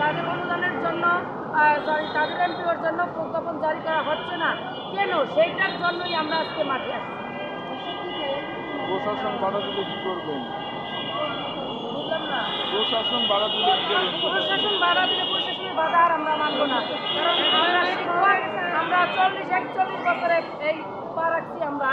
তাদের অনুদানের জন্য সরি তাদের এমপিওর জন্য প্রজ্ঞাপন জারি করা হচ্ছে না। কেন? সেইটার জন্যই আমরা আজকে মাঠে আসছি প্রশাসন বাধা দিলে কি করবেন না। প্রশাসন বাধা দিলে প্রশাসন বাধা দিলে প্রশাসনের বাধা আর আমরা মানবো না। কারণ আমরা আমরা চল্লিশ একচল্লিশ বছরে এই পা রাখছি আমরা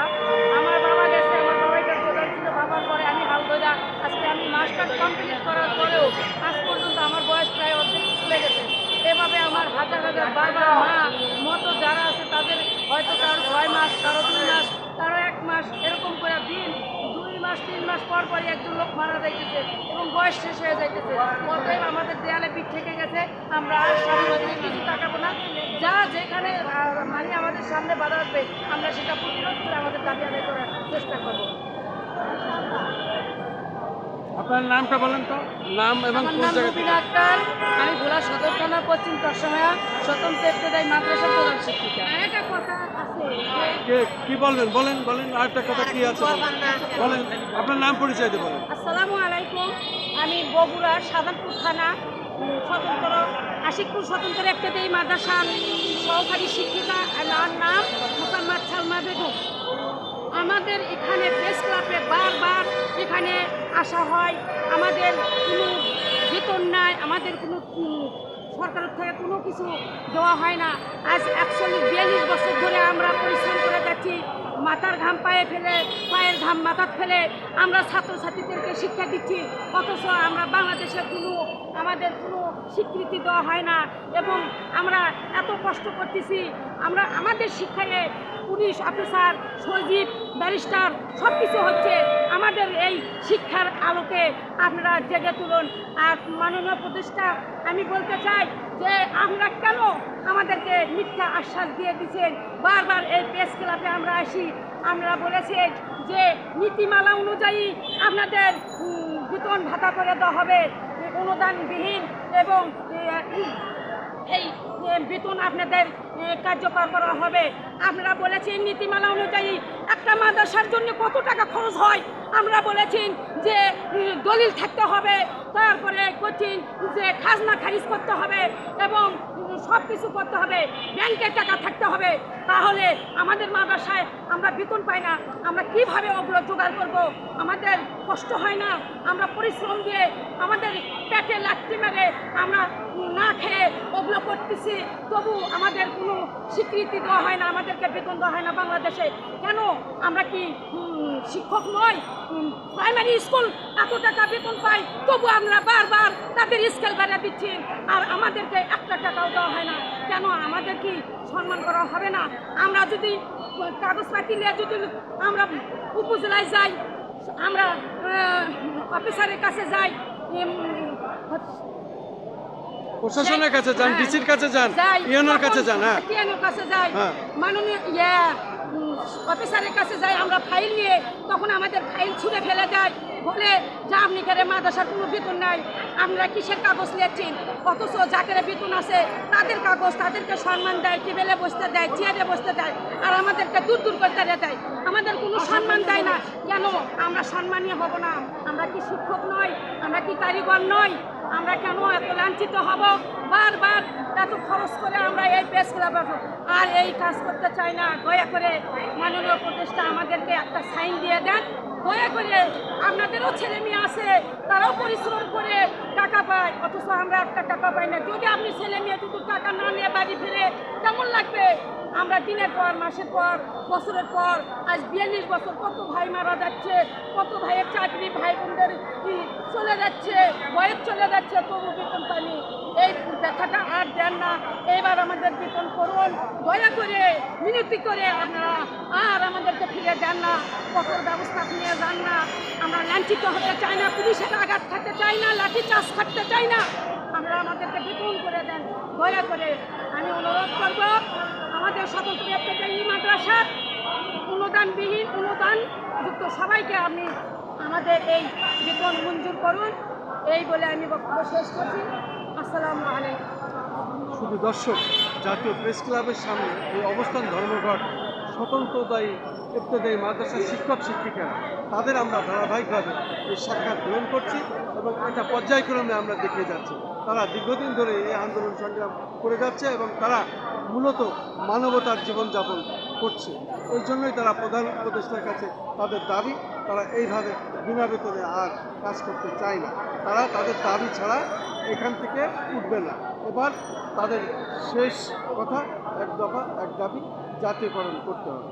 আমার বাবা গেছে আমার বাবা এটা প্রধান ছিল বাবার পরে আমি হাল ধরা আজকে আমি মাস্টার্স কমপ্লিট করার পরেও আজ পর্যন্ত আমার বয়স প্রায় অর্ধেক চলে গেছে এভাবে আমার হাজার হাজার বাবা, মা, মতো যারা আছে তাদের হয়তো কারও ছয় মাস কারও দুই মাস কারও এক মাস, এরকম করে দিন, দুই মাস, তিন মাস পর পরই একজন লোক মারা যাইতেছে এবং বয়স শেষ হয়ে যাইতেছে। অতএব আমাদের দেয়ালে পিঠ থেকে গেছে, আমরা আর স্বাধীনতায় কিছু তাকাবো না। যা যেখানে মানে আমাদের সামনে বাধা আসবে আমরা সেটা প্রতিরোধ করে আমাদের দাবি আদায় করার চেষ্টা করব। আপনার নামটা বলেন তো? নাম এবং কোন জায়গা আক্তার। আমি ভোলা সদর থানা পশ্চিম চরসময়া স্বতন্ত্র ইবতদায়ী মাদ্রাসা প্রধান শিক্ষিকা। একটা কথা আছে। কে কি বলবেন? বলেন বলেন আরেকটা কথা কি আছে বলেন। আপনার নাম পরিচয় দিয়ে বলেন। আসসালামু আলাইকুম। আমি বগুড়ার সাধারণপুর থানা স্বতন্ত্র আশিকপুর স্বতন্ত্র মাদ্রাসার সহকারী শিক্ষিকা আমার নাম মোসাম্মদ সালমা বেগম আমাদের এখানে প্রেস ক্লাবে বারবার এখানে আসা হয়। আমাদের কোনো বেতন নাই আমাদের কোনো সরকারের থেকে কোনো কিছু দেওয়া হয় না। আজ একচল্লিশ বিয়াল্লিশ বছর ধরে আমরা পরিশ্রম করে যাচ্ছি, মাথার ঘাম পায়ে ফেলে, পায়ের ঘাম মাথার ফেলে আমরা ছাত্রছাত্রীদেরকে শিক্ষা দিচ্ছি, অথচ আমরা বাংলাদেশে কোনো, আমাদের কোনো স্বীকৃতি দেওয়া হয় না এবং আমরা এত কষ্ট করতেছি। আমরা, আমাদের শিক্ষায় পুলিশ অফিসার, সজীব, ব্যারিস্টার সব কিছু হচ্ছে আমাদের এই শিক্ষার আলোকে আপনারা জেগে তুলুন। আর মাননীয় প্রতিষ্ঠা আমি বলতে চাই যে আমরা কেন আমাদেরকে মিথ্যা আশ্বাস দিয়ে দিচ্ছেন? বারবার এই প্রেস ক্লাবে আমরা আসি। আমরা বলেছি যে নীতিমালা অনুযায়ী আপনাদের বেতন ভাতা করে দেওয়া হবে। অনুদানবিহীন এবং এই বেতন আপনাদের কার্যকর করা হবে। আপনারা বলেছেন নীতিমালা অনুযায়ী একটা মাদ্রাসার জন্য কত টাকা খরচ হয়? আমরা বলেছেন যে দলিল থাকতে হবে, তারপরে করছেন যে খাজনা খারিজ করতে হবে এবং সব কিছু করতে হবে, ব্যাংকের টাকা থাকতে হবে। তাহলে আমাদের মাদ্রাসায় আমরা বেতন পাই না। আমরা কীভাবে ওগুলো জোগাড় করব? আমাদের কষ্ট হয় না। আমরা পরিশ্রম দিয়ে আমাদের পেটে লাঠি মেরে আমরা না খেয়ে ওগুলো করতেছি। তবু আমাদের কোনো স্বীকৃতি দেওয়া হয় না। আমাদেরকে বেতন দেওয়া হয় না বাংলাদেশে। কেন? আমরা কি শিক্ষক নয় প্রাইমারি স্কুল এত টাকা বেতন পাই, তবু আমরা বারবার তাদের স্কেল বাড়িয়ে দিচ্ছি। আর আমাদেরকে একটা টাকাও দেওয়া হয় না। কেন? আমাদের কি সম্মান করা হবে না? আমরা যদি কাগজপাতি নিয়ে যদি আমরা উপজেলায় যাই, আমরা অফিসারের কাছে যাই প্রশাসনের কাছে যান হ্যাঁ। ডিসির কাছে যান যাই। ইউনোর কাছে যান হ্যাঁ। টিএনওর কাছে যাই। হ্যাঁ। মাননীয় ইয়া অফিসারের কাছে যাই আমরা ফাইল নিয়ে তখন আমাদের ফাইল ছুঁড়ে ফেলে দেয়। বলে যা আপনি কেন মাদ্রাসার কোনো বেতন নাই। আমরা কিসের কাগজ লিখছেন অথচ যাদের বেতন আছে তাদের কাগজ তাদেরকে সম্মান দেয় টেবিলে বসতে দেয় চেয়ারে বসতে দেয় আর আমাদেরকে দূর দূর করতে দেয়। আমাদের কোনো সম্মান দেয় না। কেন? আমরা সম্মানীয় হব না। আমরা কি শিক্ষক নই আমরা কি কারিগর নই আমরা কেন এত লাঞ্ছিত হব? বারবার এত খরচ করে আমরা এই প্রেস ক্লাব আর এই কাজ করতে চাই না। দয়া করে মাননীয় প্রতিষ্ঠা আমাদেরকে একটা সাইন দিয়ে দেন। দয়া করে আপনাদেরও ছেলে মেয়ে আছে, তারাও পরিশ্রম করে টাকা পায়। অথচ আমরা একটা টাকা পাই না। যদি আপনি ছেলে মেয়ে দুটো টাকা না নিয়ে বাড়ি ফিরে, কেমন লাগবে? আমরা দিনের পর, মাসের পর, বছরের পর, আজ বিয়াল্লিশ বছর, কত ভাই মারা যাচ্ছে, কত ভাইয়ের চাকরি ভাই বোনদের চলে যাচ্ছে বয়স চলে যাচ্ছে তবু বেতন পানি এই ব্যথাটা আর দেন না এবার আমাদের বেতন করুন দয়া করে মিনতি করে আপনারা আর আমাদেরকে ফিরে দেন না, কঠোর ব্যবস্থা নিয়ে যান না। আমরা লাঞ্ছিত হতে চাই না, পুলিশের আঘাত খাতে চাই না, লাঠি চাষ খাটতে চাই না। আমরা আমাদেরকে বেতন করে দেন। দয়া করে আমি অনুরোধ করব, আমাদের স্বতন্ত্র এই মাদ্রাসার অনুদানবিহীন অনুদান যুক্ত সবাইকে আপনি আমাদের এই বেতন মঞ্জুর করুন। এই বলে আমি বক্তব্য শেষ করছি। আসসালাম শুধু দর্শক, জাতীয় প্রেস ক্লাবের সামনে এই অবস্থান ধর্মঘট স্বতন্ত্রতাই ইত্যাদি মাদ্রাসার শিক্ষক শিক্ষিকারা, তাদের আমরা ধারাবাহিকভাবে এই সাক্ষাৎ গ্রহণ করছি এবং এটা পর্যায়ক্রমে আমরা দেখে যাচ্ছি। তারা দীর্ঘদিন ধরে এই আন্দোলন সংগ্রাম করে যাচ্ছে এবং তারা মূলত মানবতার জীবনযাপন করছে। এই জন্যই তারা প্রধান উপদেষ্টার কাছে তাদের দাবি, তারা এইভাবে বিনা বেতনে আর কাজ করতে চায় না। তারা তাদের দাবি ছাড়া এখান থেকে উঠবে না। এবার তাদের শেষ কথা, এক দফা, এক দাবি, জাতীয়করণ করতে হবে।